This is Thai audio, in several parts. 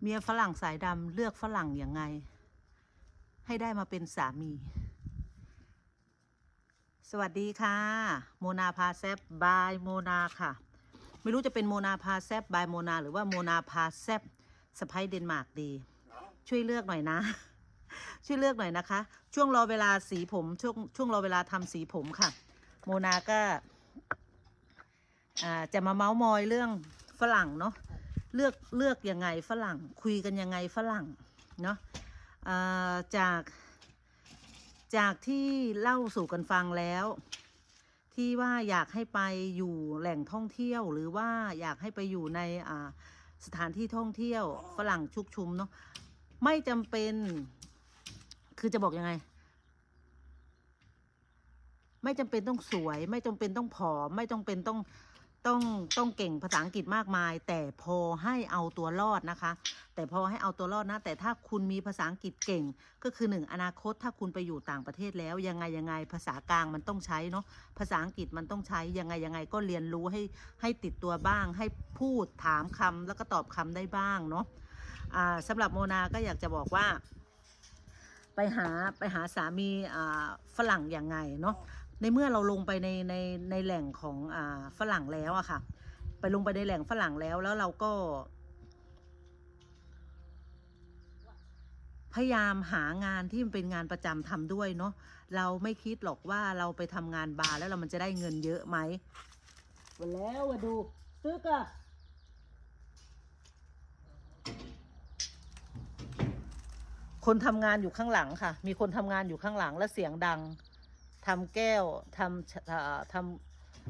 เมียฝรั่งสายดำเลือกฝรั่งยังไง ให้ได้มาเป็นสามี สวัสดีค่ะ โมนาพาแซบบายโมนาค่ะ ไม่รู้จะเป็นโมนาพาแซบบายโมนา หรือว่าโมนาพาแซบสไปเดนมาร์กดี ช่วยเลือกหน่อยนะ ช่วยเลือกหน่อยนะคะ ช่วงรอเวลาสีผม ช่วงช่วงรอเวลาทำสีผมค่ะ โมนาก็จะมาเมาส์มอยเรื่องฝรั่งเนาะ เลือกเลือกยังไงฝรั่ง คุยกันยังไงฝรั่งเนาะจากจากที่เล่าสู่กันฟังแล้ว ที่ว่าอยากให้ไปอยู่แหล่งท่องเที่ยว หรือว่าอยากให้ไปอยู่ในสถานที่ท่องเที่ยวฝรั่งชุกชุมเนาะไม่จำเป็น คือจะบอกยังไง ไม่จำเป็นต้องสวย ไม่จำเป็นต้องผอม ไม่จำเป็นต้อง ต้องต้องเก่งภาษาอังกฤษมากมาย แต่พอให้เอาตัวรอดนะคะ แต่พอให้เอาตัวรอดนะ แต่ถ้าคุณมีภาษาอังกฤษเก่ง ก็คือหนึ่งอนาคตถ้าคุณไปอยู่ต่างประเทศแล้ว ยังไงยังไงภาษากลางมันต้องใช้เนาะภาษาอังกฤษมันต้องใช้ยังไงยังไงก็เรียนรู้ให้ให้ติดตัวบ้าง ให้พูดถามคำแล้วก็ตอบคำได้บ้างเนาะอ่าสำหรับโมนาก็อยากจะบอกว่า ไปหาไปหาสามีฝรั่งอย่างไงเนาะ ในเมื่อเราลงไปในในในแหล่งของอ่าฝรั่งแล้วอะค่ะ ไปลงไปในแหล่งฝรั่งแล้วแล้วเราก็ พยายามหางานที่มันเป็นงานประจำทำด้วยเนาะเราไม่คิดหรอกว่าเราไปทำงานบาร์แล้วเรามันจะได้เงินเยอะไหมวันแล้วมาดูซึกอะคนทำงานอยู่ข้างหลังค่ะ มีคนทำงานอยู่ข้างหลังและเสียงดัง ทำแก้วทำท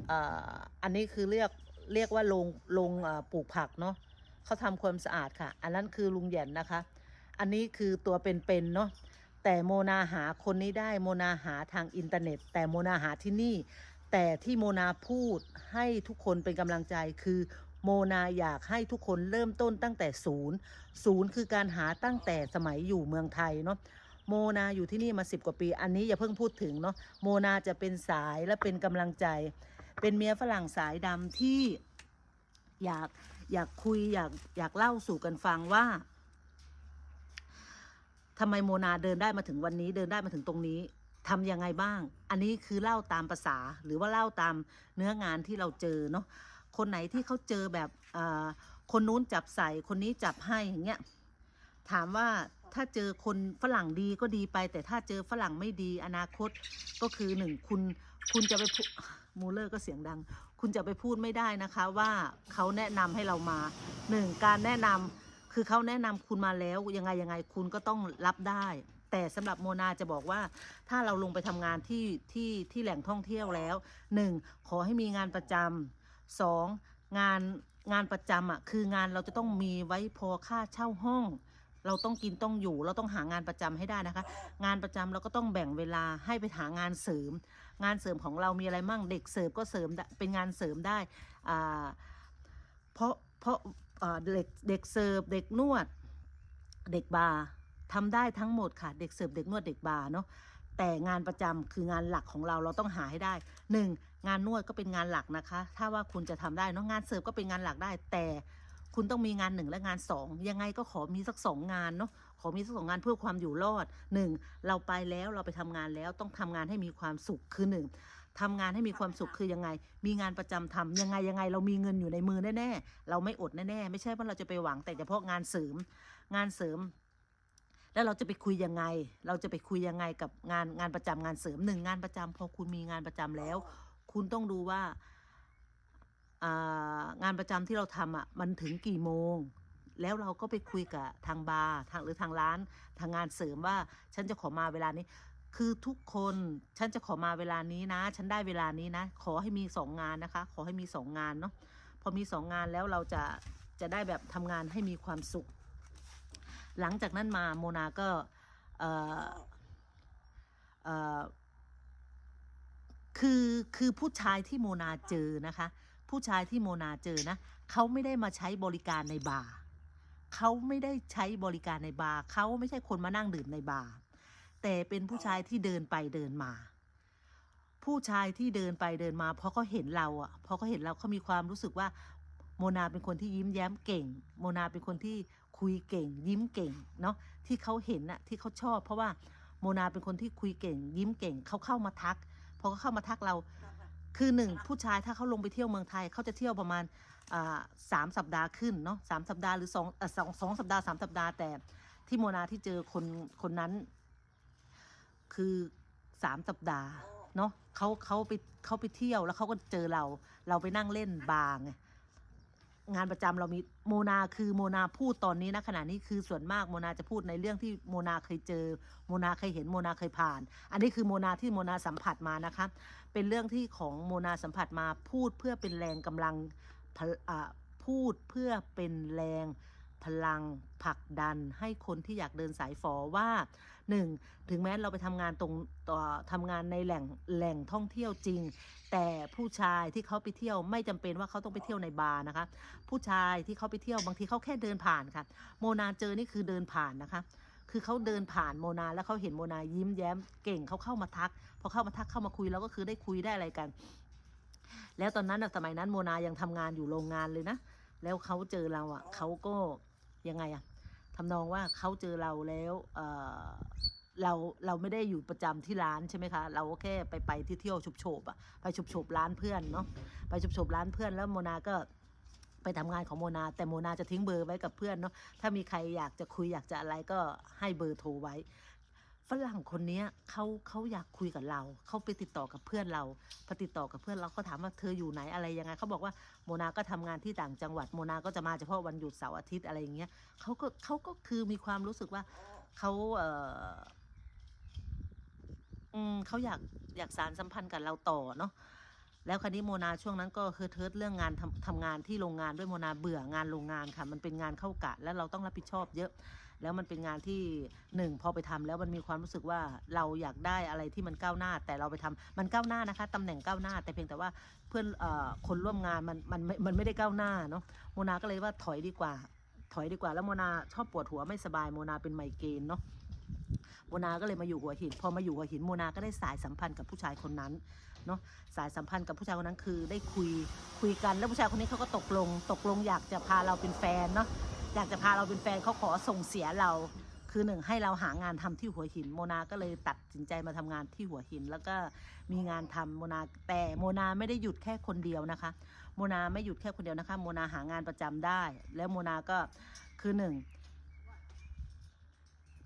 ำอันนี้คือเรียกเรียกว่าโรงโรงปลูกผักเนาะเขาทำความสะอาดค่ะ อันนั้นคือลุงแหย่นนะคะ อันนี้คือตัวเป็นๆเนาะแต่โมนาหาคนนี้ได้โมนาหาทางอินเทอร์เน็ต แต่โมนาหาที่นี่ แต่ที่โมนาพูดให้ทุกคนเป็นกำลังใจคือโมนาอยากให้ทุกคนเริ่มต้นตั้งแต่ศูนย์ศูนย์คือการหาตั้งแต่สมัยอยู่เมืองไทยเนาะ โมนาอยู่ที่นี่มาสิบกว่าปี อันนี้อย่าเพิ่งพูดถึงเนาะโมนาจะเป็นสายและเป็นกำลังใจ เป็นเมียฝรั่งสายดำที่อยากอยากคุยอยากอยากเล่าสู่กันฟังว่าทำไมโมนาเดินได้มาถึงวันนี้เดินได้มาถึงตรงนี้ทำยังไงบ้าง อันนี้คือเล่าตามภาษาหรือว่าเล่าตามเนื้องานที่เราเจอเนาะคนไหนที่เขาเจอแบบคนนู้นจับใส่คนนี้จับให้อย่างเงี้ย ถามว่าถ้าเจอคนฝรั่งดีก็ดีไป แต่ถ้าเจอฝรั่งไม่ดีอนาคตก็คือหนึ่งคุณคุณจะไปมูเลอร์ก็เสียงดัง คุณจะไปพูดไม่ได้นะคะว่าเขาแนะนำให้เรามาหนึ่งการแนะนำคือเขาแนะนำคุณมาแล้วยังไงยังไงคุณก็ต้องรับได้ แต่สำหรับโมนาจะบอกว่าถ้าเราลงไปทำงานที่ที่ที่แหล่งท่องเที่ยวแล้วหนึ่งขอให้มีงานประจำสองงานงานประจำอะคืองานเราจะต้องมีไว้พอค่าเช่าห้อง เราต้องกินต้องอยู่ เราต้องหางานประจำให้ได้นะคะ งานประจำเราก็ต้องแบ่งเวลาให้ไปหางานเสริม งานเสริมของเรามีอะไรมั่งเด็กเสร์ฟก็เสริมได้เป็นงานเสริมได้เพราะเพราะเด็กเด็กเสิร์ฟเด็กนวด เด็กบาร์ทำได้ทั้งหมดค่ะ เด็กเสิร์ฟเด็กนวดเด็กบาร์เนาะแต่งานประจำคืองานหลักของเราเราต้องหาให้ได้หนึ่งงานนวดก็เป็นงานหลักนะคะ ถ้าว่าคุณจะทำได้เนาะงานเสิร์ฟก็เป็นงานหลักได้แต่ คุณต้องมีงานหนึ่งและงานสองยังไงก็ขอมีสักสองงานเนาะขอมีสักสองงานเพื่อความอยู่รอดหนึ่งเราไปแล้วเราไปทำงานแล้วต้องทำงานให้มีความสุขคือหนึ่งทำงานให้มีความสุขคือยังไง มีงานประจำทำยังไงยังไง เรามีเงินอยู่ในมือแน่ๆเราไม่อดแน่ๆไม่ใช่ว่าเราจะไปหวังแต่เฉพาะงานเสริม งานเสริมแล้วเราจะไปคุยยังไง เราจะไปคุยยังไงกับงานงานประจำงานเสริมหนึ่งงานประจำพอคุณมีงานประจำแล้ว คุณต้องดูว่าอ่า งานประจำที่เราทำอะมันถึงกี่โมง แล้วเราก็ไปคุยกับทางบาร์ทางหรือทางร้านทางงานเสริมว่าฉันจะขอมาเวลานี้ คือทุกคนฉันจะขอมาเวลานี้นะ ฉันได้เวลานี้นะ ขอให้มีสองงานนะคะ ขอให้มีสองงานเนาะพอมีสองงานแล้วเราจะจะได้แบบทำงานให้มีความสุข หลังจากนั้นมาโมนาก็เออเออคือคือผู้ชายที่โมนาเจอนะคะ ผู้ชายที่โมนาเจอนะเขาไม่ได้มาใช้บริการในบาร์เขาไม่ได้ใช้บริการในบาร์เขาไม่ใช่คนมานั่งดื่มในบาร์แต่เป็นผู้ชายที่เดินไปเดินมา ผู้ชายที่เดินไปเดินมาเพราะเขาเห็นเราอะพอเขาเห็นเราเขามีความรู้สึกว่าโมนาเป็นคนที่ยิ้มแย้มเก่ง โมนาเป็นคนที่คุยเก่ง ยิ้มเก่งเนาะที่เขาเห็นอะที่เขาชอบ เพราะว่าโมนาเป็นคนที่คุยเก่ง ยิ้มเก่งเขาเข้ามาทักพอเขาเข้ามาทักเรา คือหนึ่งผู้ชายถ้าเขาลงไปเที่ยวเมืองไทยเขาจะเที่ยวประมาณสามสัปดาห์ขึ้นเนาะสามสัปดาห์หรือสองสองสองสัปดาห์สามสัปดาห์แต่ที่โมนาที่เจอคนคนนั้น คือสามสัปดาห์เนาะเขาเขาไปเขาไปเที่ยวแล้วเขาก็เจอเรา เราไปนั่งเล่นบาร์ไง งานประจำเรามีโมนาคือโมนาพูดตอนนี้นะขณะนี้คือส่วนมากโมนาจะพูดในเรื่องที่โมนาเคยเจอโมนาเคยเห็นโมนาเคยผ่าน อันนี้คือโมนาที่โมนาสัมผัสมานะคะเป็นเรื่องที่ของโมนาสัมผัสมาพูดเพื่อเป็นแรงกำลังพูดเพื่อเป็นแรงพลังผลักดันให้คนที่อยากเดินสายฝอว่า หนึ่งถึงแม้เราไปทำงานตรงต่อทำงานในแหล่งแหล่งท่องเที่ยวจริง แต่ผู้ชายที่เขาไปเที่ยวไม่จำเป็นว่าเขาต้องไปเที่ยวในบาร์นะคะ ผู้ชายที่เขาไปเที่ยวบางทีเขาแค่เดินผ่านค่ะ โมนาเจอนี่คือเดินผ่านนะคะคือเขาเดินผ่านโมนาแล้วเขาเห็นโมนายิ้มแย้มเก่งเขาเข้ามาทัก พอเข้ามาทักเข้ามาคุยแล้วก็คือได้คุยได้อะไรกัน แล้วตอนนั้นสมัยนั้นโมนายังทำงานอยู่โรงงานเลยนะ แล้วเขาเจอเราอะเขาก็ยังไงอะ ทำนองว่าเขาเจอเราแล้วเออเราเราไม่ได้อยู่ประจำที่ร้านใช่ไหมคะ เราก็แค่ไปไปที่เที่ยวชุบโฉบอะไปชุบโฉบร้านเพื่อนเนาะไปชุบโฉบร้านเพื่อนแล้วโมนาก็ไปทำงานของโมนา แต่โมนาจะทิ้งเบอร์ไว้กับเพื่อนเนาะถ้ามีใครอยากจะคุยอยากจะอะไรก็ให้เบอร์โทรไว้ ฝรั่งคนนี้เขาเขาอยากคุยกับเรา เขาไปติดต่อกับเพื่อนเราพอติดต่อกับเพื่อนเราเขาถามว่าเธออยู่ไหนอะไรยังไงเขาบอกว่าโมนาก็ทำงานที่ต่างจังหวัดโมนาก็จะมาเฉพาะวันหยุดเสาร์อาทิตย์อะไรอย่างเงี้ยเขาก็เขาก็คือมีความรู้สึกว่าเขาเอออืมเขาอยากอยากสารสัมพันธ์กับเราต่อเนาะแล้วคราวนี้โมนาช่วงนั้นก็คือเทิร์ดเรื่องงานทำทำงานที่โรงงานด้วยโมนาเบื่องานโรงงานค่ะ มันเป็นงานเข้ากะ แล้วเราต้องรับผิดชอบเยอะ แล้วมันเป็นงานที่หนึ่งพอไปทำแล้วมันมีความรู้สึกว่าเราอยากได้อะไรที่มันก้าวหน้า แต่เราไปทำมันก้าวหน้านะคะตำแหน่งก้าวหน้า แต่เพียงแต่ว่าเพื่อนเอ่อคนร่วมงานมันมันม่มันไม่ได้ก้าวหน้าเนาะโมนาก็เลยว่าถอยดีกว่า ถอยดีกว่าแล้วโมนาชอบปวดหัวไม่สบายโมนาเป็นไมเกรนเนาะโมนาก็เลยมาอยู่หัวหิน พอมาอยู่หัวหินโมนาก็ได้สายสัมพันธ์กับผู้ชายคนนั้นเนาะสายสัมพันธ์กับผู้ชายคนนั้นคือได้คุยคุยกันแล้วผู้ชายคนนี้เขาก็ตกลง ตกลงอยากจะพาเราเป็นแฟนเนาะ อยากจะพาเราเป็นแฟนเขาขอส่งเสียเราคือหนึ่งให้เราหางานทำที่หัวหินโมนาก็เลยตัดสินใจมาทำงานที่หัวหิน แล้วก็มีงานทำโมนาแต่โมนาไม่ได้หยุดแค่คนเดียวนะคะ โมนาไม่หยุดแค่คนเดียวนะคะ โมนาหางานประจำได้ แล้วโมนาก็คือหนึ่ง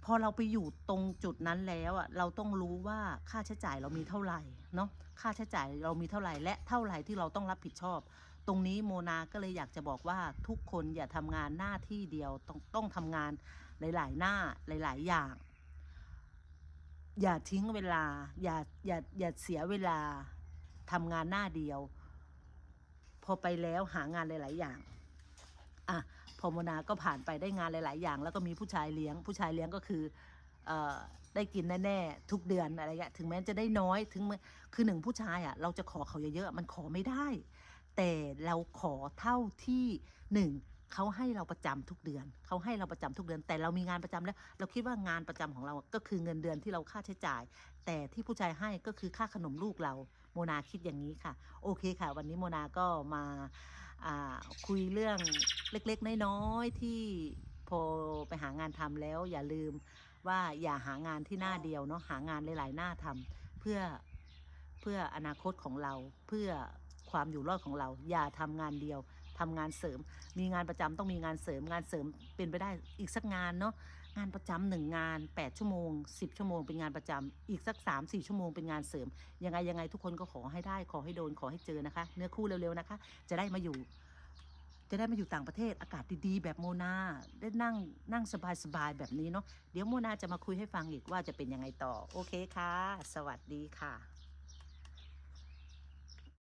พอเราไปอยู่ตรงจุดนั้นแล้วอะเราต้องรู้ว่าค่าใช้จ่ายเรามีเท่าไหร่ เนาะค่าใช้จ่ายเรามีเท่าไหร่และเท่าไหร่ที่เราต้องรับผิดชอบ ตรงนี้โมนาก็เลยอยากจะบอกว่าทุกคนอย่าทำงานหน้าที่เดียวต้องต้องทำงานหลาย ๆ หน้าหลาย ๆ อย่าง อย่าทิ้งเวลา อย่าอย่าอย่าเสียเวลาทำงานหน้าเดียว พอไปแล้วหางานหลาย ๆ อย่างอะพอโมนาก็ผ่านไปได้งานหลาย ๆ อย่าง แล้วก็มีผู้ชายเลี้ยง ผู้ชายเลี้ยงก็คือเอ่อ ได้กินแน่ๆทุกเดือนอะไรเงี้ยถึงแม้จะได้น้อยถึงแม้คือหนึ่งผู้ชายอะเราจะขอเขาเยอะๆมันขอไม่ได้ แต่เราขอเท่าที่หนึ่งเขาให้เราประจำทุกเดือนเขาให้เราประจำทุกเดือน แต่เรามีงานประจำแล้ว เราคิดว่างานประจำของเราก็คือเงินเดือนที่เราค่าใช้จ่าย แต่ที่ผู้ชายให้ก็คือค่าขนมลูกเราโมนาคิดอย่างนี้ค่ะ โอเคค่ะ วันนี้โมนาก็มาาคุยเรื่องเล็กๆน้อยๆที่พอไปหางานทำแล้วอย่าลืม ว่าอย่าหางานที่หน้าเดียวเนาะหางานหลาย ๆ หน้าทำเพื่อเพื่ออนาคตของเราเพื่อความอยู่รอดของเรา อย่าทำงานเดียวทำงานเสริม มีงานประจำต้องมีงานเสริม งานเสริมเป็นไปได้อีกสักงานเนาะงานประจำหนึ่งงาน 8 ชั่วโมง 10 ชั่วโมงเป็นงานประจำอีกสัก 3 4 ชั่วโมงเป็นงานเสริม ยังไงยังไงทุกคนก็ขอให้ได้ขอให้โดนขอให้เจอนะคะ เนื้อคู่เร็ว ๆ นะคะ จะได้มาอยู่ จะได้มาอยู่ต่างประเทศอากาศดีๆ แบบโมนาได้นั่งนั่งสบายๆแบบนี้เนาะเดี๋ยวโมนาจะมาคุยให้ฟังอีกว่าจะเป็นยังไงต่อ โอเคค่ะ สวัสดีค่ะ